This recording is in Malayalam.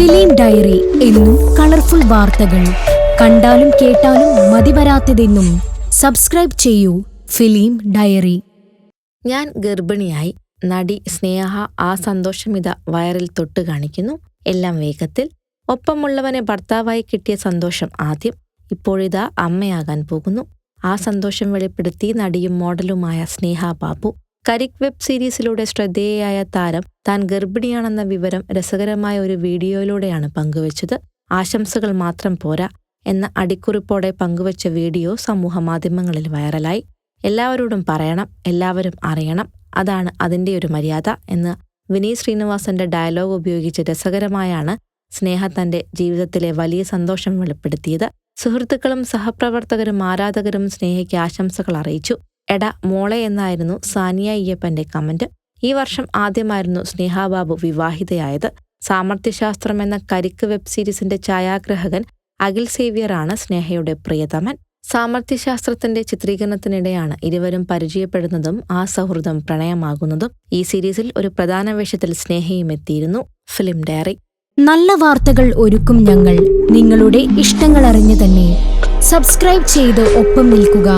ഫിലിം ഡയറി എന്നും കളർഫുൾ വാർത്തകൾ. കണ്ടാലും കേട്ടാലും മതിവരാത്തതെന്നും സബ്സ്ക്രൈബ് ചെയ്യൂ ഫിലിം ഡയറി. ഞാൻ ഗർഭിണിയായി. നടി സ്നേഹ ആ സന്തോഷമിത വയറിൽ തൊട്ട് കാണിക്കുന്നു. എല്ലാം വേഗത്തിൽ. ഒപ്പമുള്ളവനെ ഭർത്താവായി കിട്ടിയ സന്തോഷം ആദ്യം. ഇപ്പോഴിതാ അമ്മയാകാൻ പോകുന്നു. ആ സന്തോഷം വെളിപ്പെടുത്തി നടിയും മോഡലുമായ സ്നേഹ ബാബു കരിക് വെബ് സീരീസിലൂടെ ശ്രദ്ധേയയായ താരം താൻ ഗർഭിണിയാണെന്ന വിവരം രസകരമായ ഒരു വീഡിയോയിലൂടെയാണ് പങ്കുവച്ചത്. ആശംസകൾ മാത്രം പോരാ എന്ന അടിക്കുറിപ്പോടെ പങ്കുവച്ച വീഡിയോ സമൂഹ മാധ്യമങ്ങളിൽ വൈറലായി. എല്ലാവരോടും പറയണം എല്ലാവരും അറിയണം. അതാണ് അതിന്റെ ഒരു മര്യാദ എന്ന് വിനീത് ശ്രീനിവാസന്റെ ഡയലോഗ് ഉപയോഗിച്ച് രസകരമായാണ് സ്നേഹ തന്റെ ജീവിതത്തിലെ വലിയ സന്തോഷം വെളിപ്പെടുത്തിയത്. സുഹൃത്തുക്കളും സഹപ്രവർത്തകരും ആരാധകരും സ്നേഹയ്ക്ക് ആശംസകൾ അറിയിച്ചു. എടാ മോളെ എന്നായിരുന്നു സാനിയ അയ്യപ്പന്റെ കമന്റ്. ഈ വർഷം ആദ്യമായിരുന്നു സ്നേഹാബാബു വിവാഹിതയായത്. സാമർത്ഥ്യശാസ്ത്രം എന്ന കരിക്ക് വെബ് സീരീസിന്റെ ഛായാഗ്രഹകൻ അഖിൽ സേവ്യറാണ് സ്നേഹയുടെ പ്രിയതമൻ. സാമർത്ഥ്യശാസ്ത്രത്തിന്റെ ചിത്രീകരണത്തിനിടെയാണ് ഇരുവരും പരിചയപ്പെടുന്നതും ആ സൗഹൃദം പ്രണയമാകുന്നതും ഈ സീരീസിൽ ഒരു പ്രധാന വേഷത്തിൽ സ്നേഹയും എത്തിയിരുന്നു ഫിലിം ഡയറി. നല്ല വാർത്തകൾ ഒരുക്കും ഞങ്ങൾ. നിങ്ങളുടെ ഇഷ്ടങ്ങൾ അറിഞ്ഞു തന്നെ സബ്സ്ക്രൈബ് ചെയ്ത് ഒപ്പം നിൽക്കുക.